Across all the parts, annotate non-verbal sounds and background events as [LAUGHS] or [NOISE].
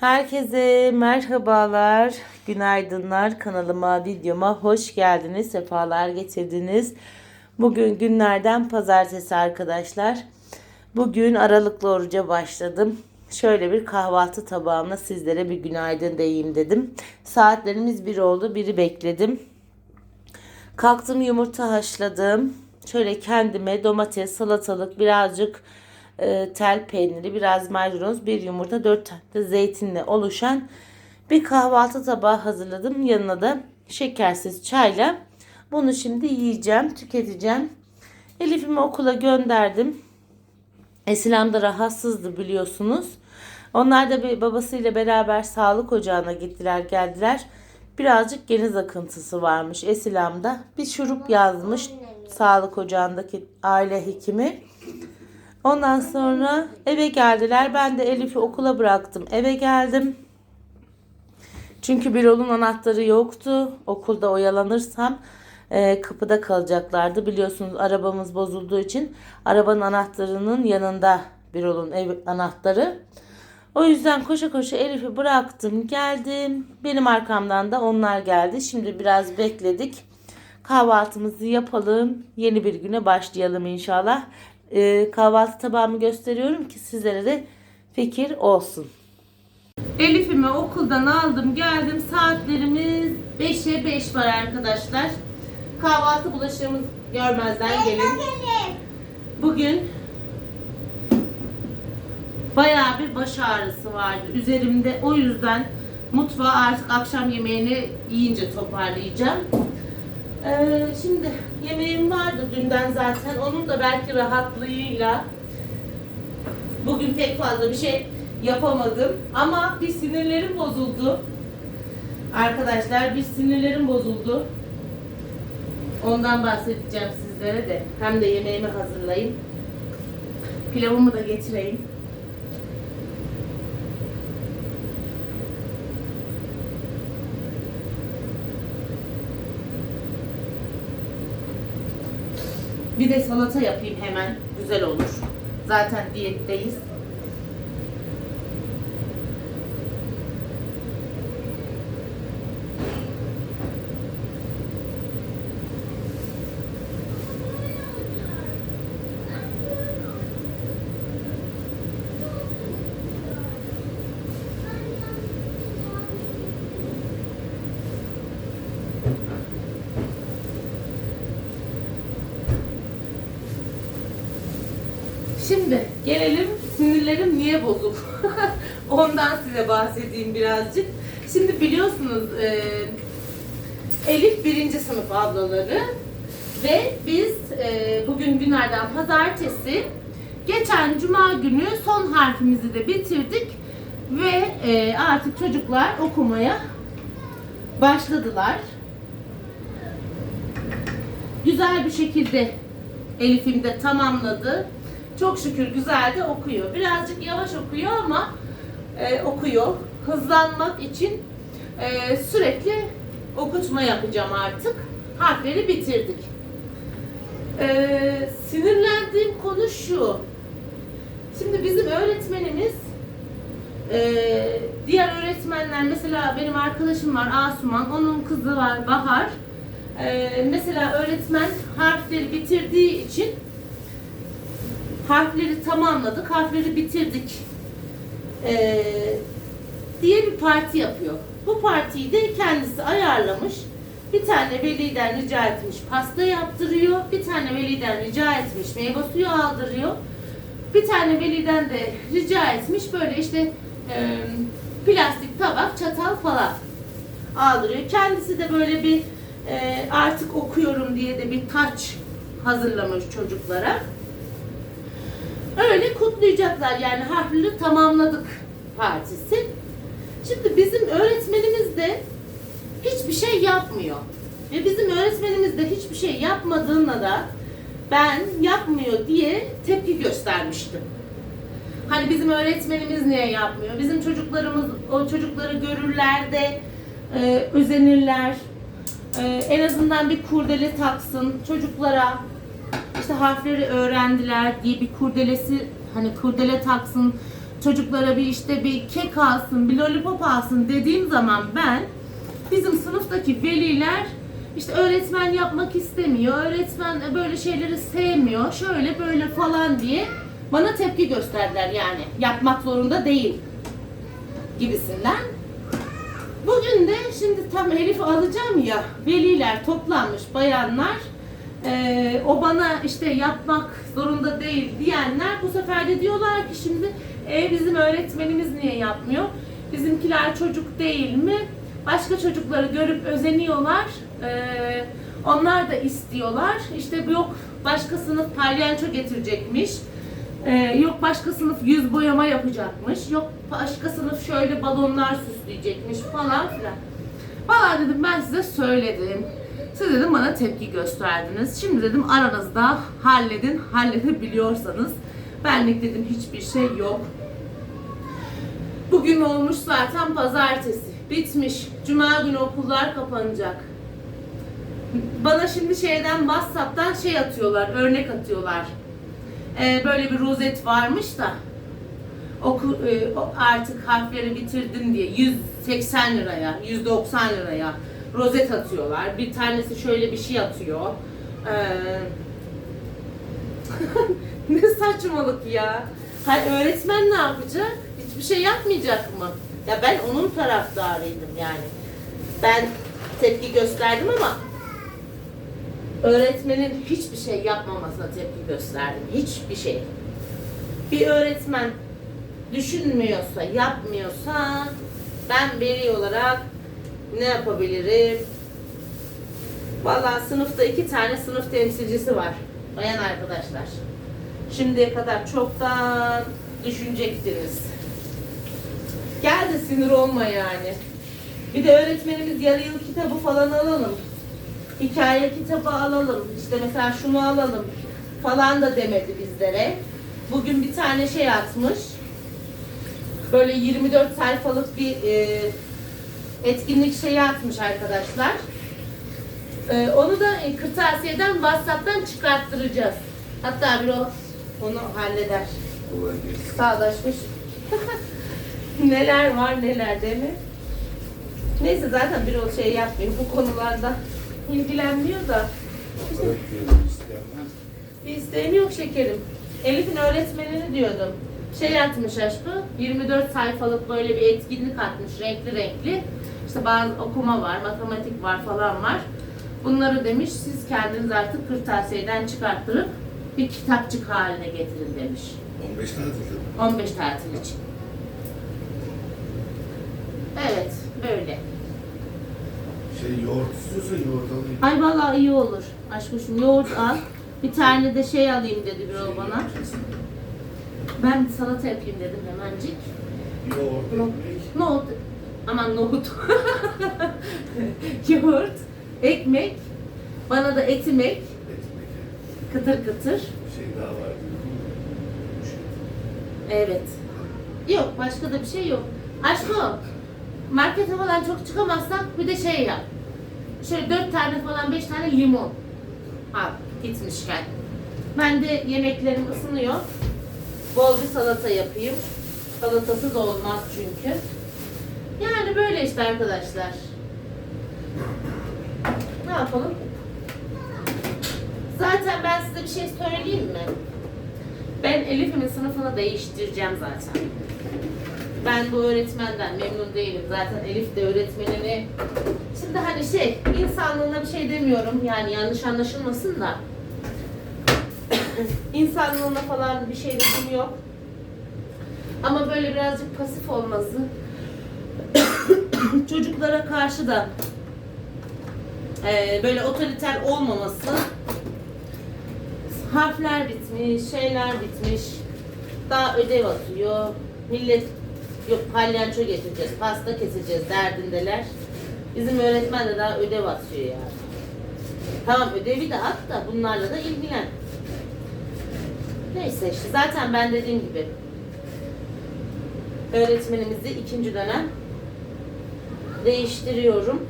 Herkese merhabalar, günaydınlar. Kanalıma, videoma hoş geldiniz, sefalar getirdiniz. Bugün günlerden pazartesi arkadaşlar. Bugün aralıklı oruca başladım. Şöyle bir kahvaltı tabağımla sizlere bir günaydın diyeyim dedim. Saatlerimiz bir oldu, biri bekledim. Kalktım yumurta haşladım. Şöyle kendime domates, salatalık, birazcık e, tel peyniri, biraz maydanoz, bir yumurta, dört tane de zeytinle oluşan bir kahvaltı tabağı hazırladım. Yanına da şekersiz çayla bunu şimdi yiyeceğim, tüketeceğim. Elif'imi okula gönderdim. Esilem de rahatsızdı biliyorsunuz. Onlar da bir babasıyla beraber sağlık ocağına gittiler geldiler. Birazcık geniz akıntısı varmış Esilam'da. Bir şurup yazmış sağlık ocağındaki aile hekimi. Ondan sonra eve geldiler. Ben de Elif'i okula bıraktım. Eve geldim. Çünkü Birol'un anahtarı yoktu. Okulda oyalanırsam e, kapıda kalacaklardı. Biliyorsunuz arabamız bozulduğu için arabanın anahtarının yanında Birol'un ev anahtarı. O yüzden koşa koşa Elif'i bıraktım geldim. Benim arkamdan da onlar geldi. Şimdi biraz bekledik. Kahvaltımızı yapalım. Yeni bir güne başlayalım inşallah. Ee, kahvaltı tabağımı gösteriyorum ki sizlere de fikir olsun. Elif'imi okuldan aldım geldim. Saatlerimiz 5'e 5 var arkadaşlar. Kahvaltı bulaşığımız görmezden gelin. Bugün bayağı bir baş ağrısı vardı üzerimde. O yüzden mutfağı artık akşam yemeğini yiyince toparlayacağım. Ee, şimdi yemeğim vardı dünden zaten. Onun da belki rahatlığıyla bugün pek fazla bir şey yapamadım. Ama bir sinirlerim bozuldu. Arkadaşlar bir sinirlerim bozuldu. Ondan bahsedeceğim sizlere de. Hem de yemeğimi hazırlayayım. Pilavımı da getireyim. Bir de salata yapayım hemen. Güzel olur. Zaten diyetteyiz. Şimdi gelelim sinirlerim niye bozuk? [LAUGHS] Ondan size bahsedeyim birazcık. Şimdi biliyorsunuz e, Elif birinci sınıf ablaları ve biz e, bugün günlerden pazartesi geçen cuma günü son harfimizi de bitirdik ve e, artık çocuklar okumaya başladılar. Güzel bir şekilde Elif'im de tamamladı. Çok şükür güzel de okuyor. Birazcık yavaş okuyor ama e, okuyor. Hızlanmak için e, sürekli okutma yapacağım artık. Harfleri bitirdik. E, sinirlendiğim konu şu. Şimdi bizim öğretmenimiz e, diğer öğretmenler mesela benim arkadaşım var Asuman, onun kızı var Bahar. E, mesela öğretmen harfleri bitirdiği için harfleri tamamladık, harfleri bitirdik ee, diye bir parti yapıyor. Bu partiyi de kendisi ayarlamış. Bir tane veliden rica etmiş pasta yaptırıyor. Bir tane veliden rica etmiş meyve suyu aldırıyor. Bir tane veliden de rica etmiş böyle işte e, plastik tabak, çatal falan aldırıyor. Kendisi de böyle bir e, artık okuyorum diye de bir taç hazırlamış çocuklara. Öyle kutlayacaklar yani harfleri tamamladık partisi. Şimdi bizim öğretmenimiz de hiçbir şey yapmıyor. Ve bizim öğretmenimiz de hiçbir şey yapmadığına da ben yapmıyor diye tepki göstermiştim. Hani bizim öğretmenimiz niye yapmıyor? Bizim çocuklarımız o çocukları görürler de e, özenirler. E, en azından bir kurdele taksın çocuklara işte harfleri öğrendiler diye bir kurdelesi hani kurdele taksın çocuklara bir işte bir kek alsın, bir lollipop alsın dediğim zaman ben bizim sınıftaki veliler işte öğretmen yapmak istemiyor, öğretmen böyle şeyleri sevmiyor, şöyle böyle falan diye bana tepki gösterdiler yani. Yapmak zorunda değil gibisinden. Bugün de şimdi tam Elif'i alacağım ya, veliler toplanmış bayanlar. Ee, o bana işte yapmak zorunda değil diyenler bu sefer de diyorlar ki şimdi e, bizim öğretmenimiz niye yapmıyor? Bizimkiler çocuk değil mi? Başka çocukları görüp özeniyorlar. Ee, onlar da istiyorlar. İşte yok başka sınıf palyanço getirecekmiş. Ee, yok başka sınıf yüz boyama yapacakmış. Yok başka sınıf şöyle balonlar süsleyecekmiş falan filan. Valla dedim ben size söyledim. Siz dedim bana tepki gösterdiniz. Şimdi dedim aranızda halledin, halledebiliyorsanız. Benlik dedim hiçbir şey yok. Bugün olmuş zaten pazartesi. Bitmiş. Cuma günü okullar kapanacak. Bana şimdi şeyden WhatsApp'tan şey atıyorlar, örnek atıyorlar. Ee, böyle bir rozet varmış da oku, e, artık harfleri bitirdin diye 180 liraya, 190 liraya rozet atıyorlar. Bir tanesi şöyle bir şey atıyor. Ee, [LAUGHS] ne saçmalık ya. Hayır, öğretmen ne yapacak? Hiçbir şey yapmayacak mı? Ya ben onun taraftarıydım yani. Ben tepki gösterdim ama öğretmenin hiçbir şey yapmamasına tepki gösterdim. Hiçbir şey. Bir öğretmen düşünmüyorsa, yapmıyorsa ben veli olarak ne yapabilirim? Vallahi sınıfta iki tane sınıf temsilcisi var. Bayan arkadaşlar. Şimdiye kadar çoktan düşünecektiniz. Gel de sinir olma yani. Bir de öğretmenimiz yarı yıl kitabı falan alalım. Hikaye kitabı alalım. İşte mesela şunu alalım falan da demedi bizlere. Bugün bir tane şey atmış. Böyle 24 sayfalık bir e, etkinlik şeyi atmış arkadaşlar. E, onu da kırtasiyeden WhatsApp'tan çıkarttıracağız. Hatta bir o onu halleder. Gelsin. Sağlaşmış. [LAUGHS] neler var neler değil mi? Neyse zaten bir o şey yapmıyor bu konularda ilgilenmiyor da. İşte bir isteğim yok şekerim. Elif'in öğretmenini diyordum. Şey atmış aşkı, 24 sayfalık böyle bir etkinlik atmış, renkli renkli. İşte bazı okuma var, matematik var falan var. Bunları demiş, siz kendiniz artık kırtasiyeden çıkarttırıp bir kitapçık haline getirin demiş. 15 tane çocuk. 15 tatil için. Evet, böyle. Şey yoğurt istiyorsa yoğurt alayım. Ay vallahi iyi olur. Aşkım yoğurt al. Bir tane de şey alayım dedi bir o bana. Ben salata yapayım dedim hemencik. Yoğurt, No- ekmek. Nohut. Aman nohut. [LAUGHS] yoğurt, ekmek. Bana da etimek. Kıtır kıtır. Bir şey daha var. Evet. Yok başka da bir şey yok. Aşkım markete falan çok çıkamazsak bir de şey yap. Şöyle dört tane falan beş tane limon. Al gitmişken. Ben de yemeklerim ısınıyor. Bol bir salata yapayım. Salatasız olmaz çünkü. Yani böyle işte arkadaşlar. Ne yapalım? Zaten ben size bir şey söyleyeyim mi? Ben Elif'imin sınıfını değiştireceğim zaten. Ben bu öğretmenden memnun değilim. Zaten Elif de öğretmenini... Şimdi hani şey, insanlığına bir şey demiyorum. Yani yanlış anlaşılmasın da. [COUGHS] İnsanlığına falan bir şey dediğim yok. Ama böyle birazcık pasif olması, [LAUGHS] çocuklara karşı da eee, böyle otoriter olmaması harfler bitmiş, şeyler bitmiş. Daha ödev atıyor. Millet yok palyaço getireceğiz, pasta keseceğiz derdindeler. Bizim öğretmen de daha ödev atıyor yani. Tamam ödevi de at da bunlarla da ilgilen. Neyse işte zaten ben dediğim gibi öğretmenimizi ikinci dönem değiştiriyorum.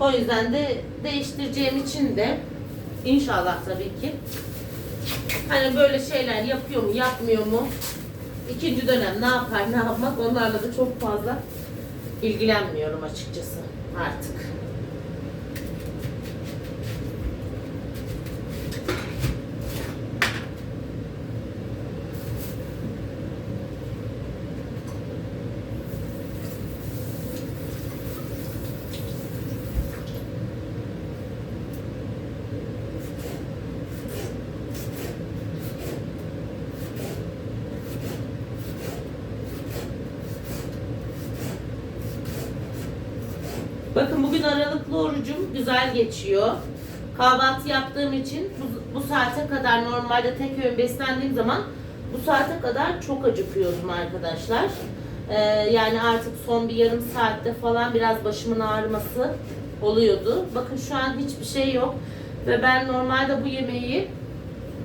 O yüzden de değiştireceğim için de inşallah tabii ki hani böyle şeyler yapıyor mu yapmıyor mu ikinci dönem ne yapar ne yapmak onlarla da çok fazla ilgilenmiyorum açıkçası artık. Bakın bugün aralıklı orucum güzel geçiyor. Kahvaltı yaptığım için bu, bu saate kadar normalde tek öğün beslendiğim zaman bu saate kadar çok acıkıyordum arkadaşlar. Ee, yani artık son bir yarım saatte falan biraz başımın ağrıması oluyordu. Bakın şu an hiçbir şey yok. Ve ben normalde bu yemeği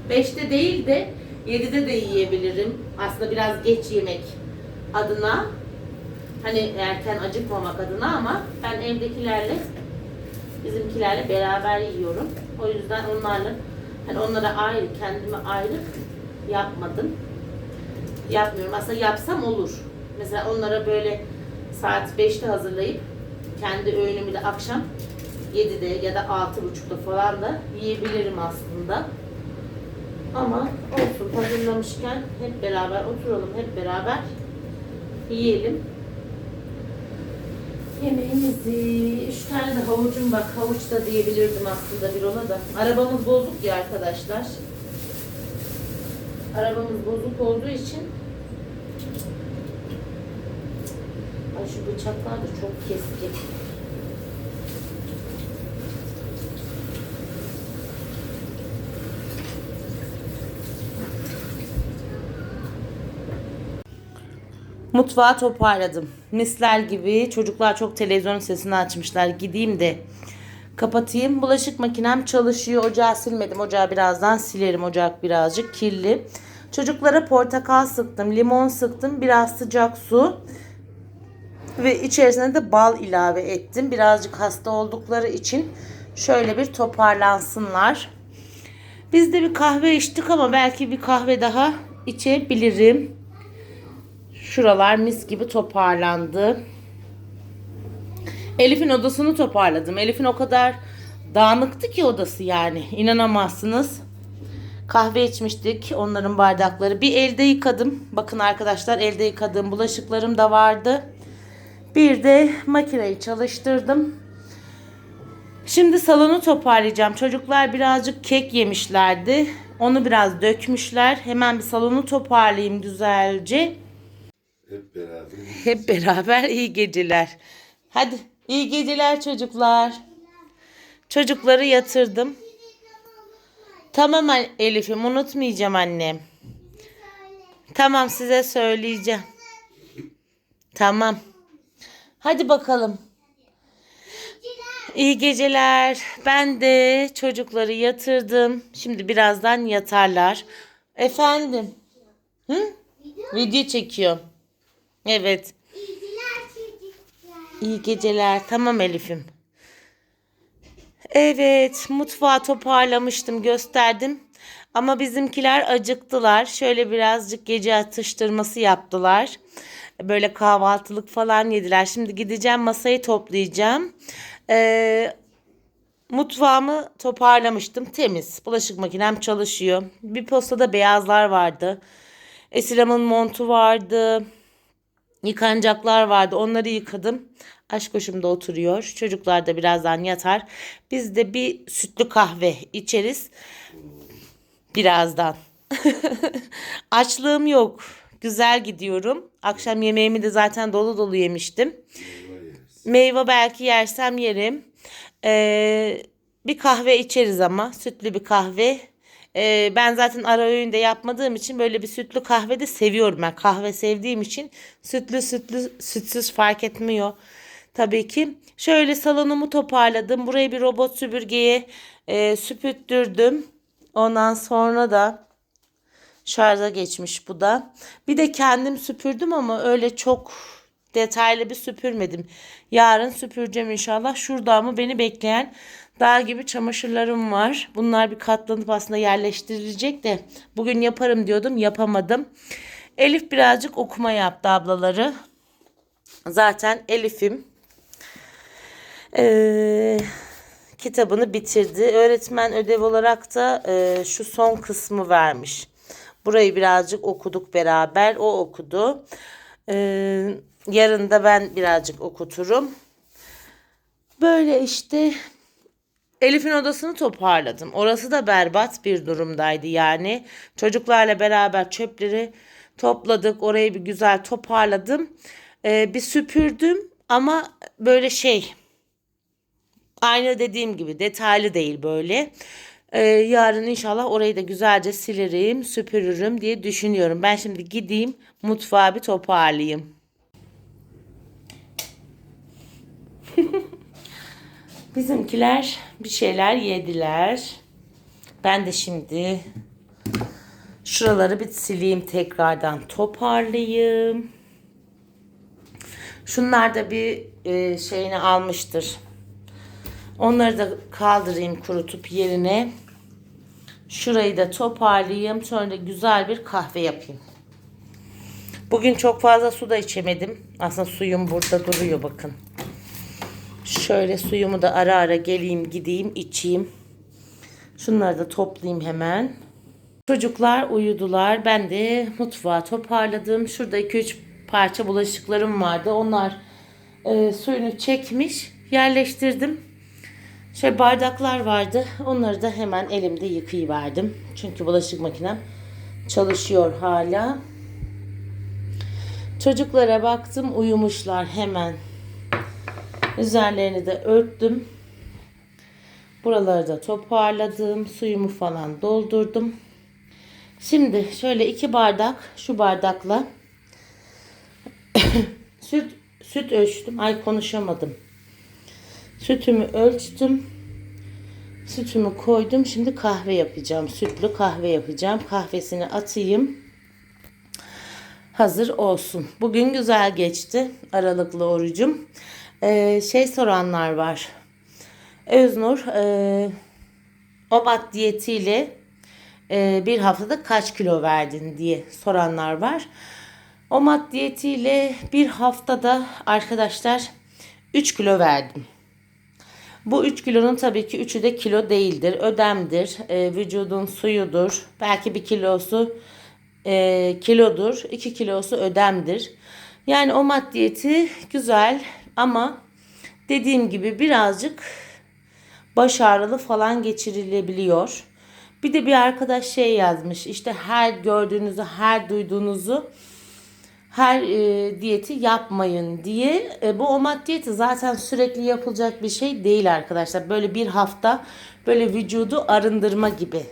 5'te değil de 7'de de yiyebilirim. Aslında biraz geç yemek adına. Hani erken acıkmamak adına ama ben evdekilerle bizimkilerle beraber yiyorum. O yüzden onlarla hani onlara ayrı kendime ayrı yapmadım. Yapmıyorum. Aslında yapsam olur. Mesela onlara böyle saat 5'te hazırlayıp kendi öğünümü de akşam 7'de ya da 6.30'da falan da yiyebilirim aslında. Ama olsun hazırlamışken hep beraber oturalım, hep beraber yiyelim. Yemeğimizi, üç tane de havucum bak, havuç da diyebilirdim aslında bir ona da. Arabamız bozuk ya arkadaşlar. Arabamız bozuk olduğu için Ay şu bıçaklar da çok keskin. Mutfağı toparladım. Misler gibi çocuklar çok televizyonun sesini açmışlar. Gideyim de kapatayım. Bulaşık makinem çalışıyor. Ocağı silmedim. Ocağı birazdan silerim. Ocak birazcık kirli. Çocuklara portakal sıktım. Limon sıktım. Biraz sıcak su. Ve içerisine de bal ilave ettim. Birazcık hasta oldukları için şöyle bir toparlansınlar. Biz de bir kahve içtik ama belki bir kahve daha içebilirim. Şuralar mis gibi toparlandı. Elif'in odasını toparladım. Elif'in o kadar dağınıktı ki odası yani. İnanamazsınız. Kahve içmiştik. Onların bardakları. Bir elde yıkadım. Bakın arkadaşlar elde yıkadığım bulaşıklarım da vardı. Bir de makineyi çalıştırdım. Şimdi salonu toparlayacağım. Çocuklar birazcık kek yemişlerdi. Onu biraz dökmüşler. Hemen bir salonu toparlayayım güzelce. Hep beraber. Hep beraber iyi geceler. Hadi iyi geceler çocuklar. Çocukları yatırdım. Tamam Elif'im unutmayacağım annem. Tamam size söyleyeceğim. Tamam. Hadi bakalım. İyi geceler. Ben de çocukları yatırdım. Şimdi birazdan yatarlar. Efendim. Hı? Video çekiyorum. Evet. İyi geceler. Tamam Elif'im. Evet, mutfağı toparlamıştım, gösterdim. Ama bizimkiler acıktılar. Şöyle birazcık gece atıştırması yaptılar. Böyle kahvaltılık falan yediler. Şimdi gideceğim masayı toplayacağım. Ee, mutfağımı toparlamıştım. Temiz. Bulaşık makinem çalışıyor. Bir postada beyazlar vardı. Esilam'ın montu vardı. Yıkanacaklar vardı. Onları yıkadım. Aşk hoşumda oturuyor. Çocuklar da birazdan yatar. Biz de bir sütlü kahve içeriz. Birazdan. [LAUGHS] Açlığım yok. Güzel gidiyorum. Akşam yemeğimi de zaten dolu dolu yemiştim. Meyve belki yersem yerim. Ee, bir kahve içeriz ama. Sütlü bir kahve. Ee, ben zaten ara öğünde yapmadığım için böyle bir sütlü kahve de seviyorum ben. Kahve sevdiğim için sütlü sütlü sütsüz fark etmiyor. Tabii ki. Şöyle salonumu toparladım. Burayı bir robot süpürgeye e, süpürttürdüm. Ondan sonra da şarja geçmiş bu da. Bir de kendim süpürdüm ama öyle çok detaylı bir süpürmedim. Yarın süpüreceğim inşallah. Şurada ama beni bekleyen dağ gibi çamaşırlarım var. Bunlar bir katlanıp aslında yerleştirilecek de bugün yaparım diyordum yapamadım. Elif birazcık okuma yaptı ablaları. Zaten Elif'im. Ee, kitabını bitirdi. Öğretmen ödev olarak da e, şu son kısmı vermiş. Burayı birazcık okuduk beraber. O okudu. Ee, yarın da ben birazcık okuturum. Böyle işte Elif'in odasını toparladım. Orası da berbat bir durumdaydı yani. Çocuklarla beraber çöpleri topladık. Orayı bir güzel toparladım. Ee, bir süpürdüm ama böyle şey aynı dediğim gibi detaylı değil böyle. Ee, yarın inşallah orayı da güzelce silerim, süpürürüm diye düşünüyorum. Ben şimdi gideyim mutfağı bir toparlayayım. Bizimkiler bir şeyler yediler. Ben de şimdi şuraları bir sileyim tekrardan toparlayayım. Şunlar da bir e, şeyini almıştır. Onları da kaldırayım kurutup yerine. Şurayı da toparlayayım. Sonra da güzel bir kahve yapayım. Bugün çok fazla su da içemedim. Aslında suyum burada duruyor bakın. Şöyle suyumu da ara ara geleyim gideyim içeyim. Şunları da toplayayım hemen. Çocuklar uyudular. Ben de mutfağı toparladım. Şurada 2-3 parça bulaşıklarım vardı. Onlar e, suyunu çekmiş. Yerleştirdim. Şey bardaklar vardı. Onları da hemen elimde yıkayıverdim. Çünkü bulaşık makinem çalışıyor hala. Çocuklara baktım uyumuşlar hemen. Üzerlerini de örttüm. Buraları da toparladım. Suyumu falan doldurdum. Şimdi şöyle iki bardak şu bardakla [COUGHS] süt süt ölçtüm. Ay konuşamadım. Sütümü ölçtüm. Sütümü koydum. Şimdi kahve yapacağım. Sütlü kahve yapacağım. Kahvesini atayım. Hazır olsun. Bugün güzel geçti. Aralıklı orucum. Ee, şey soranlar var. Öznur e, obat diyetiyle e, bir haftada kaç kilo verdin diye soranlar var. OMAD diyetiyle bir haftada arkadaşlar 3 kilo verdim. Bu 3 kilonun tabii ki 3'ü de kilo değildir. Ödemdir. E, vücudun suyudur. Belki bir kilosu e, kilodur. 2 kilosu ödemdir. Yani o maddiyeti güzel ama dediğim gibi birazcık baş ağrılı falan geçirilebiliyor. Bir de bir arkadaş şey yazmış. İşte her gördüğünüzü, her duyduğunuzu her e, diyeti yapmayın diye. E, bu OMAD diyeti zaten sürekli yapılacak bir şey değil arkadaşlar. Böyle bir hafta böyle vücudu arındırma gibi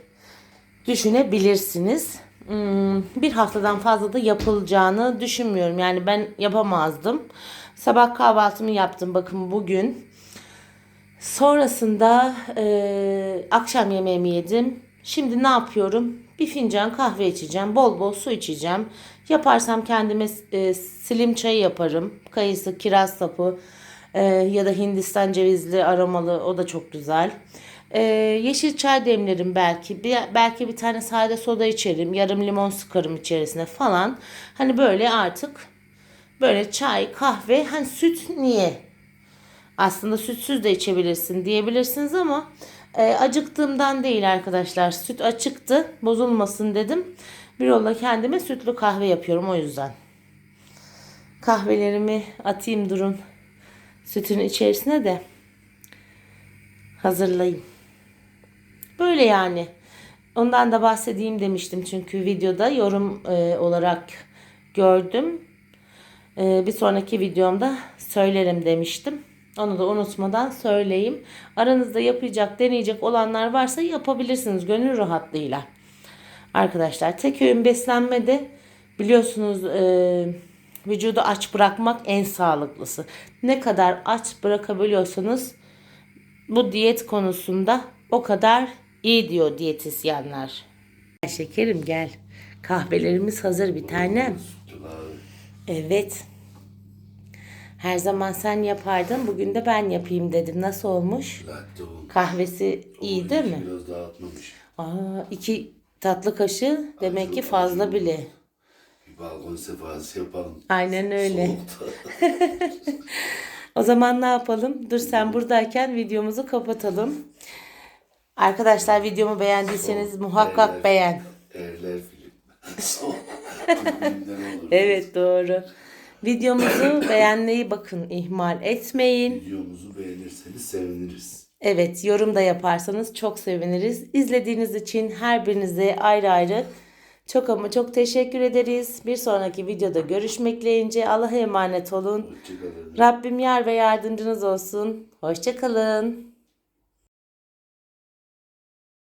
düşünebilirsiniz. Hmm, bir haftadan fazla da yapılacağını düşünmüyorum. Yani ben yapamazdım. Sabah kahvaltımı yaptım bakın bugün. Sonrasında e, akşam yemeğimi yedim. Şimdi ne yapıyorum? Bir fincan kahve içeceğim. Bol bol su içeceğim. Yaparsam kendime e, slim çay yaparım. Kayısı, kiraz sapı e, ya da Hindistan cevizli aromalı o da çok güzel. E, yeşil çay demlerim belki. Bir, belki bir tane sade soda içerim. Yarım limon sıkarım içerisine falan. Hani böyle artık böyle çay, kahve. Hani süt niye? Aslında sütsüz de içebilirsin diyebilirsiniz ama e, acıktığımdan değil arkadaşlar. Süt açıktı. Bozulmasın dedim. Bir yolla kendime sütlü kahve yapıyorum o yüzden. Kahvelerimi atayım durun. Sütün içerisine de hazırlayayım. Böyle yani. Ondan da bahsedeyim demiştim çünkü videoda yorum e, olarak gördüm. E, bir sonraki videomda söylerim demiştim. Onu da unutmadan söyleyeyim. Aranızda yapacak, deneyecek olanlar varsa yapabilirsiniz gönül rahatlığıyla. Arkadaşlar tek öğün beslenmede biliyorsunuz e, vücudu aç bırakmak en sağlıklısı. Ne kadar aç bırakabiliyorsanız bu diyet konusunda o kadar iyi diyor diyetisyenler. Şekerim gel. Kahvelerimiz hazır bir tane. Evet. Her zaman sen yapardın. Bugün de ben yapayım dedim. Nasıl olmuş? Latte olmuş. Kahvesi iyi değil mi? Biraz dağıtmamış. Aa, iki tatlı kaşığı demek ki fazla bile. balkon sefası yapalım. Aynen öyle. [LAUGHS] O zaman ne yapalım? Dur sen buradayken videomuzu kapatalım. Arkadaşlar videomu beğendiyseniz muhakkak Erler- beğen. Erler film. [LAUGHS] Soğuk. Evet doğru. Videomuzu [COUGHS] beğenmeyi bakın ihmal etmeyin. Videomuzu beğenirseniz seviniriz. Evet yorum da yaparsanız çok seviniriz. İzlediğiniz için her birinize ayrı ayrı çok ama çok teşekkür ederiz. Bir sonraki videoda görüşmek dileğince Allah'a emanet olun. Rabbim yar ve yardımcınız olsun. Hoşçakalın.